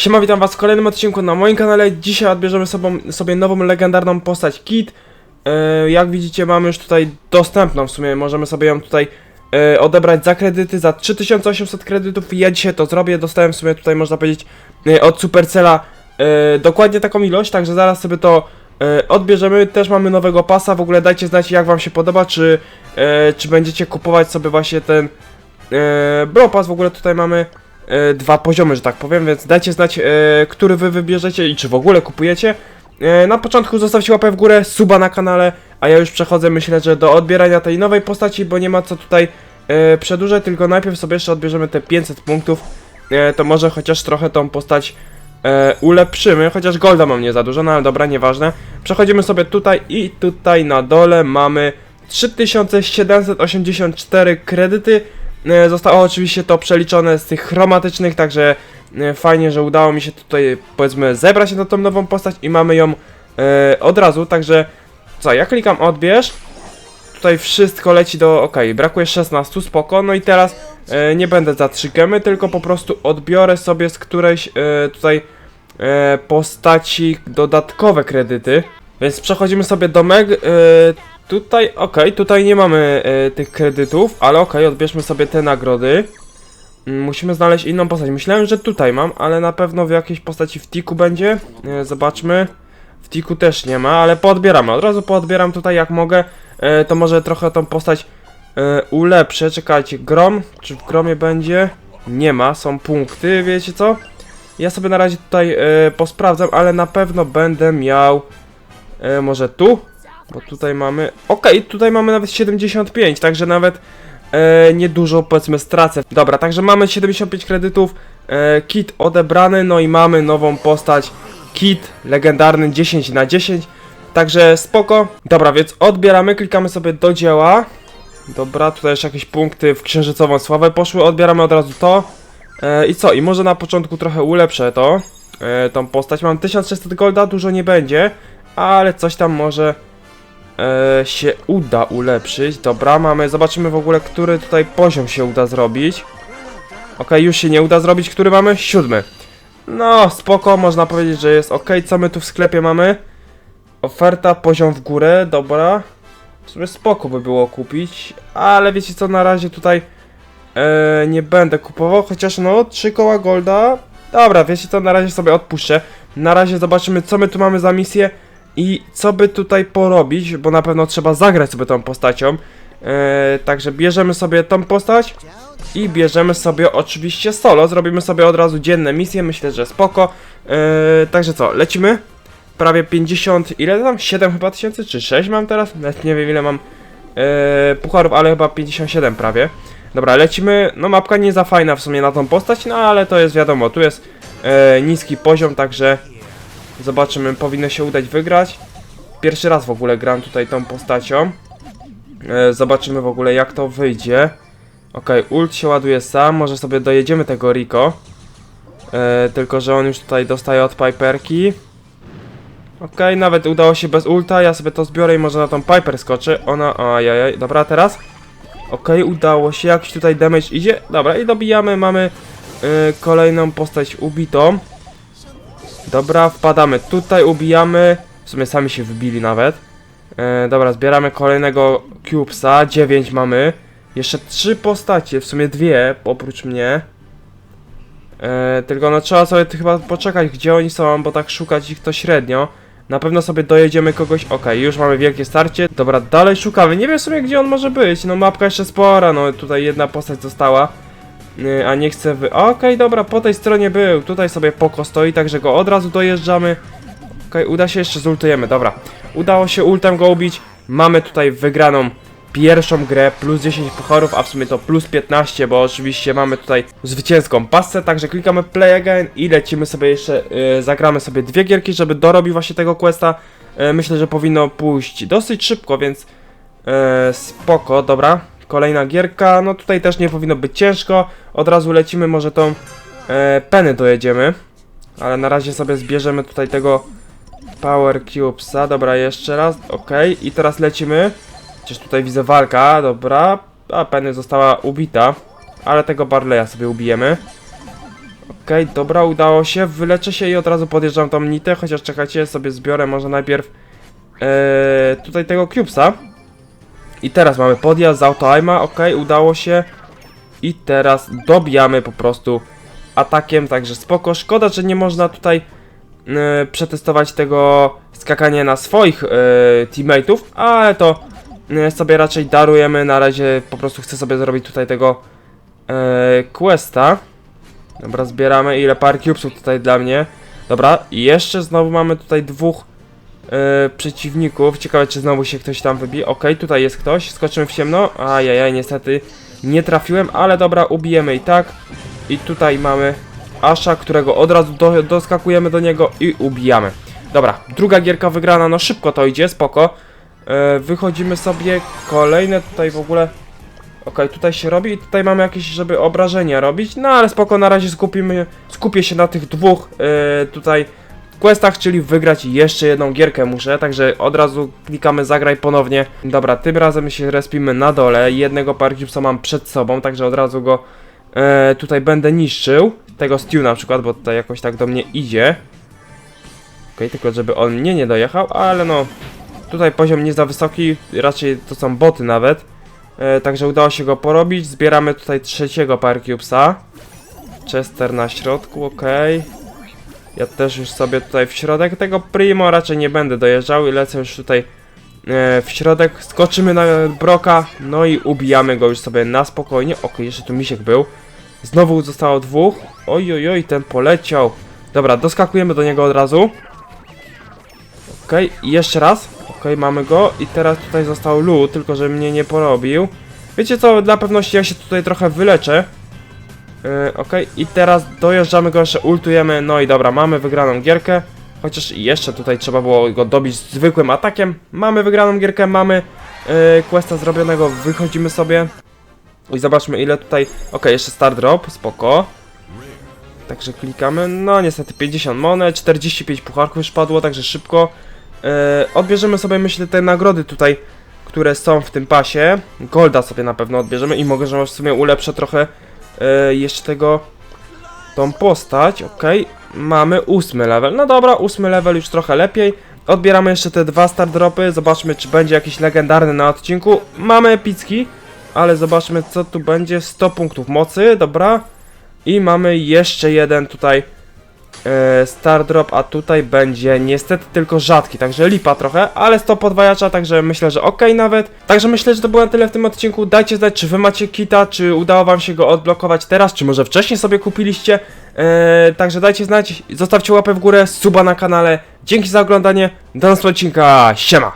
Siema, witam was w kolejnym odcinku na moim kanale. Dzisiaj odbierzemy sobą, sobie nową legendarną postać Kit. E, jak widzicie mamy już tutaj dostępną w sumie, możemy sobie ją tutaj e, odebrać za kredyty, za 3800 kredytów ja dzisiaj to zrobię. Dostałem w sumie tutaj można powiedzieć e, od Supercella dokładnie taką ilość, także zaraz sobie to e, odbierzemy. Też mamy nowego pasa, w ogóle dajcie znać jak wam się podoba, czy, czy będziecie kupować sobie właśnie ten e, Brawl Pass. W ogóle tutaj mamy dwa poziomy, że tak powiem, więc dajcie znać, e, który wy wybierzecie i czy w ogóle kupujecie. E, na początku zostawcie łapę w górę, suba na kanale, a ja już przechodzę, myślę, że do odbierania tej nowej postaci, bo nie ma co tutaj e, przedłużać, tylko najpierw sobie jeszcze odbierzemy te 500 punktów, e, to może chociaż trochę tą postać e, ulepszymy, chociaż golda mam nie za dużo, no ale dobra, nieważne. Przechodzimy sobie tutaj i tutaj na dole mamy 3784 kredyty, E, Zostało oczywiście to przeliczone z tych chromatycznych, także e, fajnie, że udało mi się tutaj powiedzmy zebrać się na tą nową postać i mamy ją e, od razu, także co, ja klikam odbierz, tutaj wszystko leci do, ok, brakuje 16, spoko, no i teraz e, nie będę za 3 gemy, tylko po prostu odbiorę sobie z którejś e, tutaj e, postaci dodatkowe kredyty, więc przechodzimy sobie do Meg, e, Tutaj, okej, tutaj nie mamy e, tych kredytów, ale okej, odbierzmy sobie te nagrody. Mm, Musimy znaleźć inną postać. Myślałem, że tutaj mam, ale na pewno w jakiejś postaci w tiku będzie. E, zobaczmy. W tiku też nie ma, ale poodbieramy. Od razu poodbieram tutaj jak mogę. E, to może trochę tą postać e, ulepszę. Czekajcie, grom? Czy w gromie będzie? Nie ma, są punkty, wiecie co? Ja sobie na razie tutaj posprawdzam, ale na pewno będę miał... Może tu? Bo tutaj mamy. Okej, tutaj mamy nawet 75, także nawet e, niedużo powiedzmy stracę. Dobra, także mamy 75 kredytów. E, kit odebrany, no i mamy nową postać. Kit legendarny 10 na 10. Także spoko. Dobra, więc odbieramy, klikamy sobie do dzieła. Dobra, tutaj jeszcze jakieś punkty w księżycową sławę poszły. Odbieramy od razu to. E, I co? I może na początku trochę ulepszę to. E, tą postać. Mam 1600 golda, dużo nie będzie. Ale coś tam może e, się uda ulepszyć. Dobra, mamy, zobaczymy w ogóle, który tutaj poziom się uda zrobić. Ok, już się nie uda zrobić, który mamy? Siódmy. No, spoko, można powiedzieć, że jest ok. Co my tu w sklepie mamy? Oferta, poziom w górę, dobra. W sumie spoko by było kupić, ale wiecie co, na razie tutaj e, nie będę kupował, chociaż no, 3 koła golda. Dobra, wiecie co, na razie sobie odpuszczę. Na razie zobaczymy, co my tu mamy za misję. I co by tutaj porobić, bo na pewno trzeba zagrać sobie tą postacią. E, także bierzemy sobie tą postać i bierzemy sobie oczywiście solo. Zrobimy sobie od razu dzienne misje, myślę, że spoko. E, także co, lecimy? Prawie 50, ile tam? 7 chyba tysięcy, czy 6 mam teraz? Nawet nie wiem ile mam e, pucharów, ale chyba 57 prawie. Dobra, lecimy. No mapka nie za fajna w sumie na tą postać, no ale to jest wiadomo, tu jest niski poziom, także Zobaczymy, powinno się udać wygrać. Pierwszy raz w ogóle gram tutaj tą postacią. E, zobaczymy w ogóle jak to wyjdzie. Ok, ult się ładuje sam, może sobie dojedziemy tego Rico. E, tylko, że on już tutaj dostaje od Piperki. Ok, nawet udało się bez ulta, ja sobie to zbiorę i może na tą Piper skoczy. Ona, ajajaj, dobra, teraz. Ok, udało się, jakiś tutaj damage idzie. Dobra, i dobijamy, mamy e, kolejną postać ubitą. Dobra, wpadamy tutaj, ubijamy. W sumie sami się wybili nawet. E, dobra, zbieramy kolejnego Cubesa. 9 mamy. Jeszcze trzy postacie, w sumie dwie, oprócz mnie. E, tylko no trzeba sobie chyba poczekać, gdzie oni są, bo tak szukać ich to średnio. Na pewno sobie dojedziemy kogoś. Okej, już mamy wielkie starcie. Dobra, dalej szukamy. Nie wiem w sumie, gdzie on może być. No, mapka jeszcze spora. No, tutaj jedna postać została. Yy, a nie chcę wy... Okej, dobra, po tej stronie był. Tutaj sobie poko stoi, także go od razu dojeżdżamy. Okej, uda się, jeszcze zultujemy, dobra. Udało się ultem go ubić. Mamy tutaj wygraną pierwszą grę, plus 10 pucharów, a w sumie to plus 15, bo oczywiście mamy tutaj zwycięską pasę, także klikamy play again i lecimy sobie jeszcze, yy, zagramy sobie dwie gierki, żeby dorobić właśnie tego questa. Yy, myślę, że powinno pójść dosyć szybko, więc yy, spoko, dobra. Kolejna gierka, no tutaj też nie powinno być ciężko. Od razu lecimy, może tą e, penę dojedziemy. Ale na razie sobie zbierzemy tutaj tego Power Cubesa. Dobra, jeszcze raz, ok. I teraz lecimy. Przecież tutaj widzę walka, dobra. A penny została ubita. Ale tego Barleya sobie ubijemy. Ok, dobra, udało się, wyleczę się i od razu podjeżdżam tą nitę, chociaż czekajcie, sobie zbiorę może najpierw e, tutaj tego cubesa. I teraz mamy podjazd z auto-aima, okej, udało się. I teraz dobijamy po prostu atakiem, także spoko. Szkoda, że nie można tutaj e, przetestować tego skakania na swoich e, teammateów, ale to e, sobie raczej darujemy. Na razie po prostu chcę sobie zrobić tutaj tego e, questa. Dobra, zbieramy ile par cubesów tutaj dla mnie. Dobra, i jeszcze znowu mamy tutaj dwóch przeciwników. Ciekawe, czy znowu się ktoś tam wybije. Okej, tutaj jest ktoś. Skoczymy w ciemno. Ajajaj, niestety nie trafiłem, ale dobra, ubijemy i tak. I tutaj mamy Asha, którego od razu do, doskakujemy do niego i ubijamy. Dobra, druga gierka wygrana, no szybko to idzie, spoko. E, wychodzimy sobie, kolejne tutaj w ogóle... Okej, tutaj się robi i tutaj mamy jakieś, żeby obrażenia robić, no ale spoko, na razie skupimy, skupię się na tych dwóch e, tutaj questach, czyli wygrać jeszcze jedną gierkę muszę, także od razu klikamy zagraj ponownie. Dobra, tym razem się respimy na dole, jednego Parkipsa mam przed sobą, także od razu go e, tutaj będę niszczył. Tego Stew na przykład, bo tutaj jakoś tak do mnie idzie. Okej, tylko żeby on mnie nie dojechał, ale no, tutaj poziom nie za wysoki, raczej to są boty nawet. E, także udało się go porobić, zbieramy tutaj trzeciego Parkipsa. Chester na środku, okej. Ja też już sobie tutaj w środek tego Primo raczej nie będę dojeżdżał i lecę już tutaj e, w środek. Skoczymy na Broka, no i ubijamy go już sobie na spokojnie. Okej, jeszcze tu misiek był. Znowu zostało dwóch. Oj, oj, oj, ten poleciał. Dobra, doskakujemy do niego od razu. Okej, jeszcze raz. Okej, mamy go. I teraz tutaj został Lu, tylko że mnie nie porobił. Wiecie co, dla pewności ja się tutaj trochę wyleczę. Yy, Okej, i teraz dojeżdżamy go, jeszcze ultujemy, no i dobra, mamy wygraną gierkę. Chociaż jeszcze tutaj trzeba było go dobić zwykłym atakiem. Mamy wygraną gierkę, mamy yy, questa zrobionego, wychodzimy sobie. I zobaczmy ile tutaj... Okej, jeszcze star drop, spoko. Także klikamy, no niestety 50 monet, 45 pucharków już padło, także szybko. Yy, odbierzemy sobie myślę te nagrody tutaj, które są w tym pasie. Golda sobie na pewno odbierzemy i mogę, że w sumie ulepszę trochę e, jeszcze tego tą postać, ok. Mamy ósmy level. No dobra, ósmy level już trochę lepiej. Odbieramy jeszcze te dwa star dropy. Zobaczmy, czy będzie jakiś legendarny na odcinku. Mamy epicki, ale zobaczmy, co tu będzie. 100 punktów mocy, dobra. I mamy jeszcze jeden tutaj star drop, a tutaj będzie niestety tylko rzadki, także lipa trochę, ale 100 podwajacza, także myślę, że ok nawet. Także myślę, że to było na tyle w tym odcinku. Dajcie znać, czy wy macie kita, czy udało wam się go odblokować teraz, czy może wcześniej sobie kupiliście. E, także dajcie znać, zostawcie łapę w górę, suba na kanale. Dzięki za oglądanie, do następnego odcinka, siema!